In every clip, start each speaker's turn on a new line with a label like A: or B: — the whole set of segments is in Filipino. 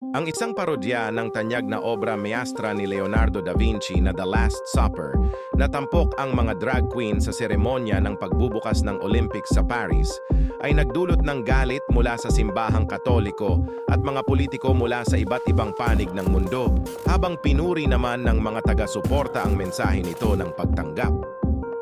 A: Ang isang parodya ng tanyag na obra maestra ni Leonardo da Vinci na The Last Supper, natampok ang mga drag queen sa seremonya ng pagbubukas ng Olympics sa Paris, ay nagdulot ng galit mula sa simbahang katoliko at mga politiko mula sa iba't ibang panig ng mundo, habang pinuri naman ng mga taga-suporta ang mensahe nito ng pagtanggap.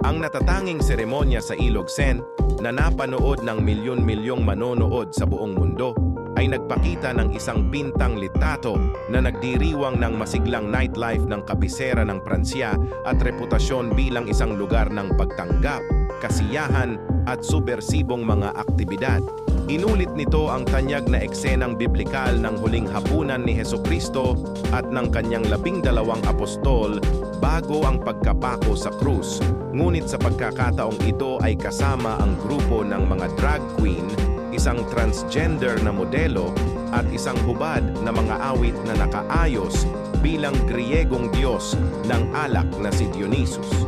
A: Ang natatanging seremonya sa Ilog Sen na napanood ng milyon-milyong manonood sa buong mundo ay nagpakita ng isang pintang litrato na nagdiriwang ng masiglang nightlife ng kabisera ng Pransya at reputasyon bilang isang lugar ng pagtanggap, kasiyahan at subversibong mga aktibidad. Inulit nito ang tanyag na eksenang biblikal ng huling hapunan ni Heso Kristo at ng kanyang labing dalawang apostol bago ang pagkapako sa krus. Ngunit sa pagkakataong ito ay kasama ang grupo ng mga drag queen isang transgender na modelo at isang hubad na mga awit na nakaayos bilang Griegong Diyos ng alak na si Dionysus.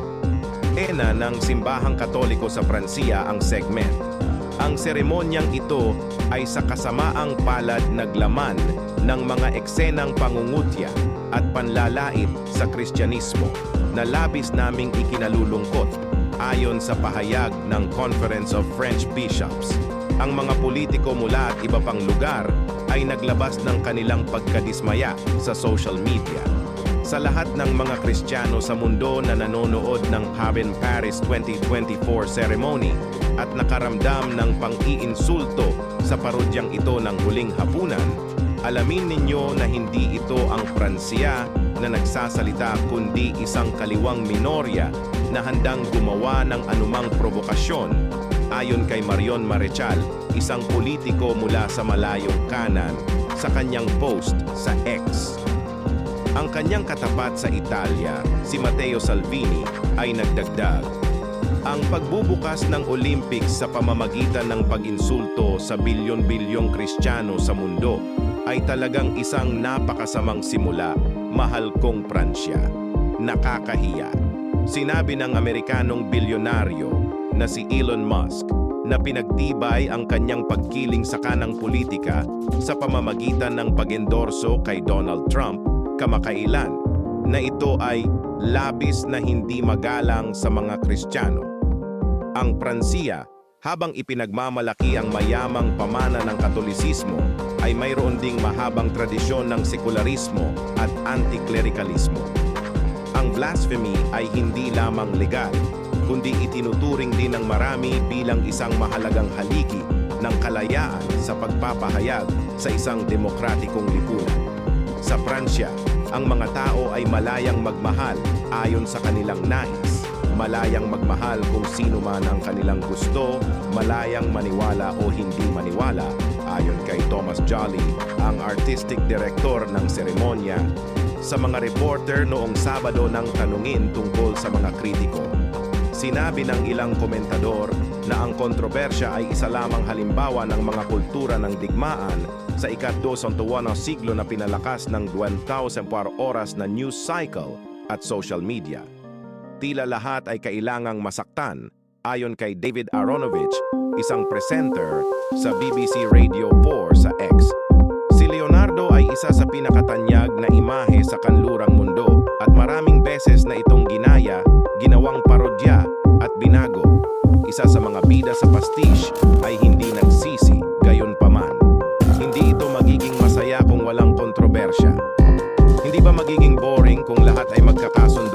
A: Ena ng simbahang katoliko sa Pransiya ang segment. Ang seremonyang ito ay sa kasamaang palad naglaman ng mga eksenang pangungutya at panlalait sa Kristyanismo na labis naming ikinalulungkot ayon sa pahayag ng Conference of French Bishops ang mga politiko mula at iba pang lugar ay naglabas ng kanilang pagkadismaya sa social media. Sa lahat ng mga Kristiyano sa mundo na nanonood ng Haven Paris 2024 ceremony at nakaramdam ng pang-iinsulto sa parodyang ito ng huling hapunan, alamin ninyo na hindi ito ang Pransiya na nagsasalita kundi isang kaliwang minorya na handang gumawa ng anumang provokasyon Ayon kay Marion Marechal, isang politiko mula sa malayong kanan, sa kanyang post sa X. Ang kanyang katapat sa Italia, si Matteo Salvini, ay nagdagdag, ang pagbubukas ng Olympics sa pamamagitan ng pag-insulto sa bilyon-bilyong Kristiyano sa mundo ay talagang isang napakasamang simula, mahal kong Pransya. Nakakahiya. Sinabi ng Amerikanong bilyonaryo na si Elon Musk na pinagtibay ang kanyang pagkiling sa kanang politika sa pamamagitan ng pag-endorso kay Donald Trump kamakailan na ito ay labis na hindi magalang sa mga Kristiyano. Ang Pransiya, habang ipinagmamalaki ang mayamang pamana ng Katolisismo, ay mayroon ding mahabang tradisyon ng sekularismo at antiklerikalismo. Ang blasphemy ay hindi lamang legal, kundi itinuturing din ng marami bilang isang mahalagang haligi ng kalayaan sa pagpapahayag sa isang demokratikong lipunan. Sa Pransya, ang mga tao ay malayang magmahal ayon sa kanilang nais, malayang magmahal kung sino man ang kanilang gusto, malayang maniwala o hindi maniwala, ayon kay Thomas Jolly, ang artistic director ng seremonya, sa mga reporter noong Sabado ng tanungin tungkol sa mga kritiko. Sinabi ng ilang komentador na ang kontrobersya ay isa lamang halimbawa ng mga kultura ng digmaan sa ikatdosontuwa ng siglo na pinalakas ng 2,000 oras na news cycle at social media. Tila lahat ay kailangang masaktan ayon kay David Aronovich, isang presenter sa BBC Radio 4 sa X. Si Leonardo ay isa sa pinakatanyag na imahe sa kanlurang bida sa pastiche ay hindi nagsisi, gayon paman. Hindi ito magiging masaya kung walang kontrobersya. Hindi ba magiging boring kung lahat ay magkakasundo?